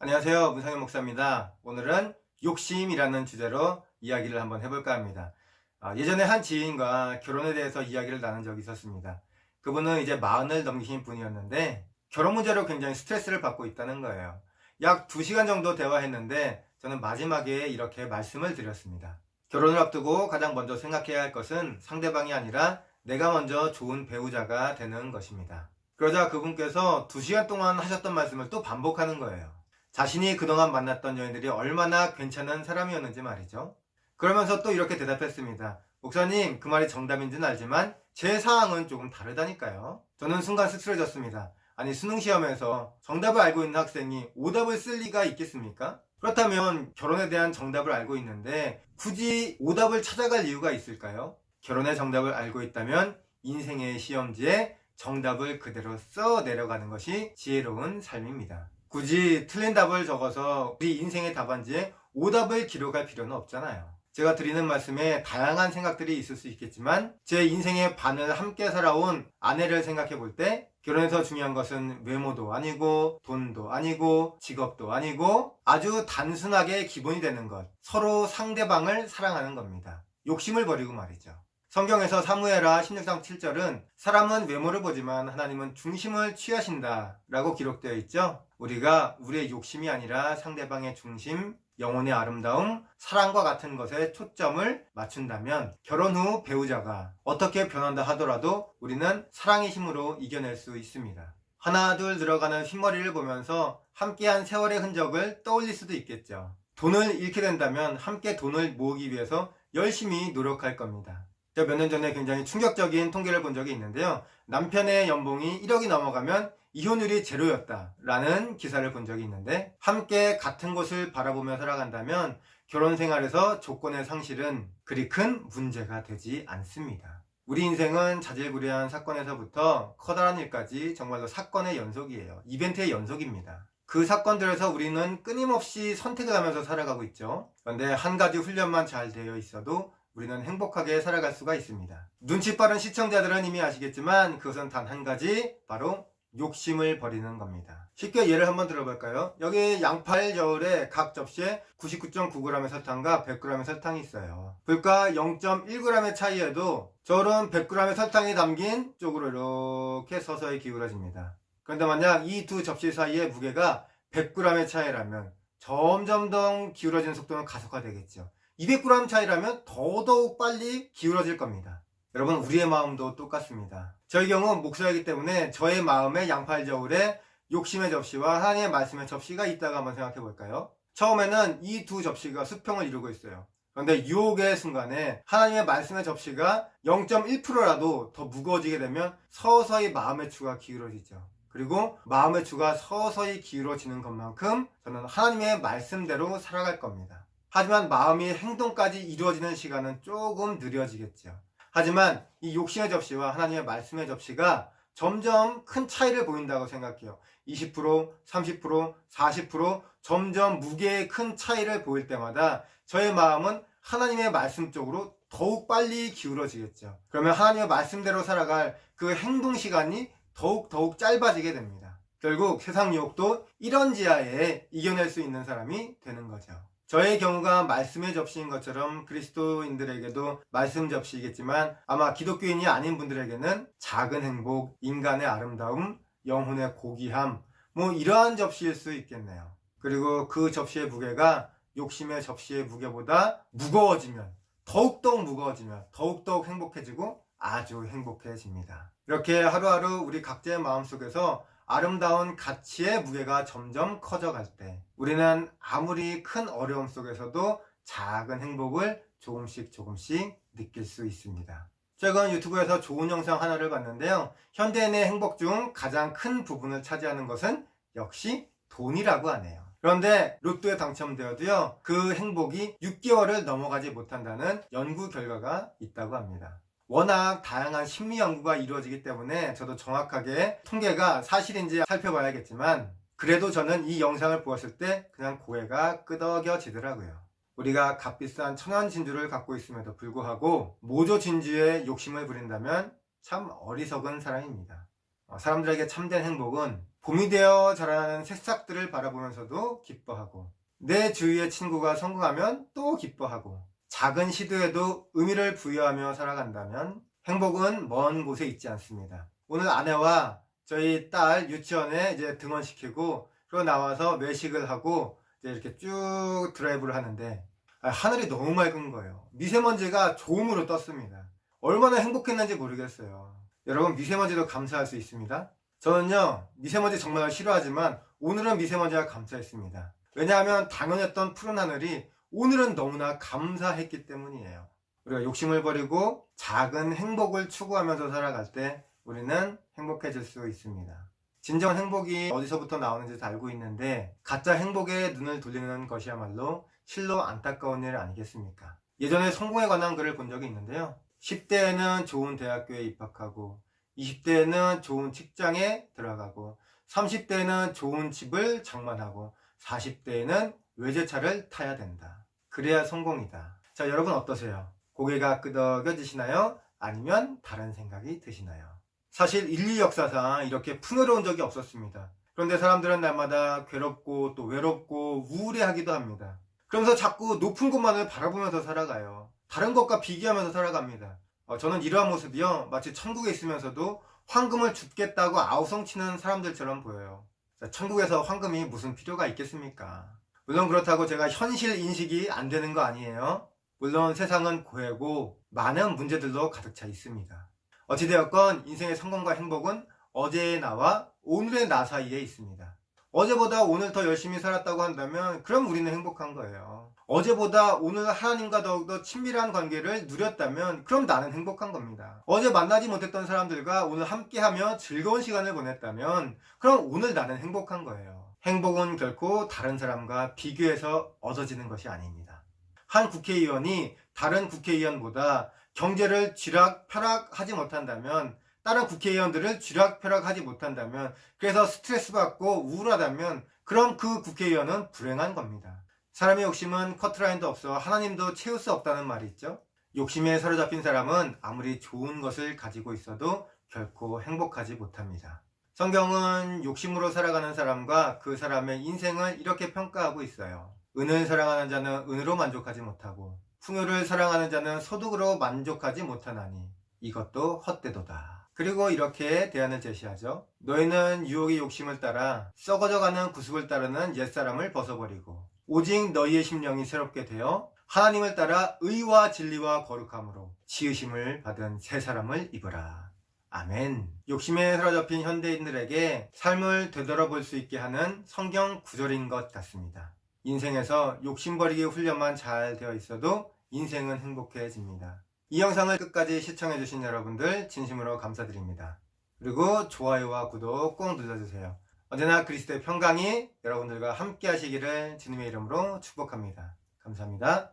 안녕하세요. 문상현 목사입니다. 오늘은 욕심이라는 주제로 이야기를 한번 해볼까 합니다. 아, 예전에 한 지인과 결혼에 대해서 이야기를 나눈 적이 있었습니다. 그분은 이제 마흔을 넘기신 분이었는데 결혼 문제로 굉장히 스트레스를 받고 있다는 거예요. 약 2시간 정도 대화했는데 저는 마지막에 이렇게 말씀을 드렸습니다. 결혼을 앞두고 가장 먼저 생각해야 할 것은 상대방이 아니라 내가 먼저 좋은 배우자가 되는 것입니다. 그러자 그분께서 2시간 동안 하셨던 말씀을 또 반복하는 거예요. 자신이 그동안 만났던 여인들이 얼마나 괜찮은 사람이었는지 말이죠. 그러면서 또 이렇게 대답했습니다. 목사님, 그 말이 정답인지는 알지만 제 상황은 조금 다르다니까요. 저는 순간 씁쓸해졌습니다. 아니, 수능시험에서 정답을 알고 있는 학생이 오답을 쓸 리가 있겠습니까? 그렇다면 결혼에 대한 정답을 알고 있는데 굳이 오답을 찾아갈 이유가 있을까요? 결혼의 정답을 알고 있다면 인생의 시험지에 정답을 그대로 써 내려가는 것이 지혜로운 삶입니다. 굳이 틀린 답을 적어서 우리 인생의 답안지에 오답을 기록할 필요는 없잖아요. 제가 드리는 말씀에 다양한 생각들이 있을 수 있겠지만 제 인생의 반을 함께 살아온 아내를 생각해 볼 때 결혼에서 중요한 것은 외모도 아니고 돈도 아니고 직업도 아니고 아주 단순하게 기본이 되는 것 서로 상대방을 사랑하는 겁니다. 욕심을 버리고 말이죠. 성경에서 사무엘하 16장 7절은 사람은 외모를 보지만 하나님은 중심을 취하신다 라고 기록되어 있죠. 우리가 우리의 욕심이 아니라 상대방의 중심, 영혼의 아름다움, 사랑과 같은 것에 초점을 맞춘다면 결혼 후 배우자가 어떻게 변한다 하더라도 우리는 사랑의 힘으로 이겨낼 수 있습니다. 하나 둘 늘어가는 흰머리를 보면서 함께한 세월의 흔적을 떠올릴 수도 있겠죠. 돈을 잃게 된다면 함께 돈을 모으기 위해서 열심히 노력할 겁니다. 제가 몇 년 전에 굉장히 충격적인 통계를 본 적이 있는데요. 남편의 연봉이 1억이 넘어가면 이혼율이 제로였다라는 기사를 본 적이 있는데 함께 같은 곳을 바라보며 살아간다면 결혼 생활에서 조건의 상실은 그리 큰 문제가 되지 않습니다. 우리 인생은 자질구레한 사건에서부터 커다란 일까지 정말로 사건의 연속이에요. 이벤트의 연속입니다. 그 사건들에서 우리는 끊임없이 선택을 하면서 살아가고 있죠. 그런데 한 가지 훈련만 잘 되어 있어도 우리는 행복하게 살아갈 수가 있습니다. 눈치 빠른 시청자들은 이미 아시겠지만 그것은 단 한 가지 바로 욕심을 버리는 겁니다. 쉽게 예를 한번 들어볼까요? 여기 양팔 저울에 각 접시에 99.9g의 설탕과 100g의 설탕이 있어요. 불과 0.1g의 차이에도 저울은 100g의 설탕이 담긴 쪽으로 이렇게 서서히 기울어집니다. 그런데 만약 이 두 접시 사이의 무게가 100g의 차이라면 점점 더 기울어지는 속도는 가속화되겠죠. 200g 차이라면 더더욱 빨리 기울어질 겁니다. 여러분, 우리의 마음도 똑같습니다. 저희 경우 목사이기 때문에 저의 마음에 양팔 저울에 욕심의 접시와 하나님의 말씀의 접시가 있다가 한번 생각해 볼까요? 처음에는 이 두 접시가 수평을 이루고 있어요. 그런데 유혹의 순간에 하나님의 말씀의 접시가 0.1%라도 더 무거워지게 되면 서서히 마음의 추가 기울어지죠. 그리고 마음의 추가 서서히 기울어지는 것만큼 저는 하나님의 말씀대로 살아갈 겁니다. 하지만 마음이 행동까지 이루어지는 시간은 조금 느려지겠죠. 하지만 이 욕심의 접시와 하나님의 말씀의 접시가 점점 큰 차이를 보인다고 생각해요. 20%, 30%, 40% 점점 무게의 큰 차이를 보일 때마다 저의 마음은 하나님의 말씀 쪽으로 더욱 빨리 기울어지겠죠. 그러면 하나님의 말씀대로 살아갈 그 행동 시간이 더욱 더욱 짧아지게 됩니다. 결국 세상 유혹도 이런 지하에 이겨낼 수 있는 사람이 되는 거죠. 저의 경우가 말씀의 접시인 것처럼 그리스도인들에게도 말씀 접시이겠지만 아마 기독교인이 아닌 분들에게는 작은 행복, 인간의 아름다움, 영혼의 고귀함, 뭐 이러한 접시일 수 있겠네요. 그리고 그 접시의 무게가 욕심의 접시의 무게보다 무거워지면 더욱더욱 무거워지면 더욱더욱 행복해지고 아주 행복해집니다. 이렇게 하루하루 우리 각자의 마음속에서 아름다운 가치의 무게가 점점 커져갈 때 우리는 아무리 큰 어려움 속에서도 작은 행복을 조금씩 조금씩 느낄 수 있습니다. 최근 유튜브에서 좋은 영상 하나를 봤는데요. 현대인의 행복 중 가장 큰 부분을 차지하는 것은 역시 돈이라고 하네요. 그런데 로또에 당첨되어도요, 그 행복이 6개월을 넘어가지 못한다는 연구 결과가 있다고 합니다. 워낙 다양한 심리 연구가 이루어지기 때문에 저도 정확하게 통계가 사실인지 살펴봐야겠지만 그래도 저는 이 영상을 보았을 때 그냥 고개가 끄덕여지더라고요. 우리가 값비싼 천연 진주를 갖고 있음에도 불구하고 모조 진주에 욕심을 부린다면 참 어리석은 사람입니다. 어, 사람들에게 참된 행복은 봄이 되어 자라나는 새싹들을 바라보면서도 기뻐하고 내 주위의 친구가 성공하면 또 기뻐하고 작은 시도에도 의미를 부여하며 살아간다면 행복은 먼 곳에 있지 않습니다. 오늘 아내와 저희 딸 유치원에 이제 등원시키고 그리고 나와서 외식을 하고 이제 이렇게 쭉 드라이브를 하는데 아, 하늘이 너무 맑은 거예요. 미세먼지가 조음으로 떴습니다. 얼마나 행복했는지 모르겠어요. 여러분 미세먼지도 감사할 수 있습니다. 저는요 미세먼지 정말 싫어하지만 오늘은 미세먼지가 감사했습니다. 왜냐하면 당연했던 푸른 하늘이 오늘은 너무나 감사했기 때문이에요. 우리가 욕심을 버리고 작은 행복을 추구하면서 살아갈 때 우리는 행복해질 수 있습니다. 진정 행복이 어디서부터 나오는지 다 알고 있는데 가짜 행복에 눈을 돌리는 것이야말로 실로 안타까운 일 아니겠습니까? 예전에 성공에 관한 글을 본 적이 있는데요. 10대에는 좋은 대학교에 입학하고 20대에는 좋은 직장에 들어가고 30대에는 좋은 집을 장만하고 40대에는 외제차를 타야 된다. 그래야 성공이다. 자, 여러분 어떠세요? 고개가 끄덕여지시나요? 아니면 다른 생각이 드시나요? 사실 인류 역사상 이렇게 풍요로운 적이 없었습니다. 그런데 사람들은 날마다 괴롭고 또 외롭고 우울해하기도 합니다. 그러면서 자꾸 높은 곳만을 바라보면서 살아가요. 다른 것과 비교하면서 살아갑니다. 어, 저는 이러한 모습이요. 마치 천국에 있으면서도 황금을 줍겠다고 아우성치는 사람들처럼 보여요. 자, 천국에서 황금이 무슨 필요가 있겠습니까? 물론 그렇다고 제가 현실 인식이 안 되는 거 아니에요. 물론 세상은 고해고 많은 문제들도 가득 차 있습니다. 어찌되었건 인생의 성공과 행복은 어제의 나와 오늘의 나 사이에 있습니다. 어제보다 오늘 더 열심히 살았다고 한다면 그럼 우리는 행복한 거예요. 어제보다 오늘 하나님과 더욱더 친밀한 관계를 누렸다면 그럼 나는 행복한 겁니다. 어제 만나지 못했던 사람들과 오늘 함께하며 즐거운 시간을 보냈다면 그럼 오늘 나는 행복한 거예요. 행복은 결코 다른 사람과 비교해서 얻어지는 것이 아닙니다. 한 국회의원이 다른 국회의원보다 경제를 쥐락펴락하지 못한다면 다른 국회의원들을 쥐락펴락하지 못한다면 그래서 스트레스 받고 우울하다면 그럼 그 국회의원은 불행한 겁니다. 사람의 욕심은 커트라인도 없어 하나님도 채울 수 없다는 말이 있죠. 욕심에 사로잡힌 사람은 아무리 좋은 것을 가지고 있어도 결코 행복하지 못합니다. 성경은 욕심으로 살아가는 사람과 그 사람의 인생을 이렇게 평가하고 있어요. 은을 사랑하는 자는 은으로 만족하지 못하고 풍요를 사랑하는 자는 소득으로 만족하지 못하나니 이것도 헛되도다. 그리고 이렇게 대안을 제시하죠. 너희는 유혹의 욕심을 따라 썩어져가는 구습을 따르는 옛사람을 벗어버리고 오직 너희의 심령이 새롭게 되어 하나님을 따라 의와 진리와 거룩함으로 지으심을 받은 새 사람을 입으라. 아멘. 욕심에 사로잡힌 현대인들에게 삶을 되돌아볼 수 있게 하는 성경 구절인 것 같습니다. 인생에서 욕심버리기 훈련만 잘 되어 있어도 인생은 행복해집니다. 이 영상을 끝까지 시청해주신 여러분들 진심으로 감사드립니다. 그리고 좋아요와 구독 꼭 눌러주세요. 언제나 그리스도의 평강이 여러분들과 함께 하시기를 주님의 이름으로 축복합니다. 감사합니다.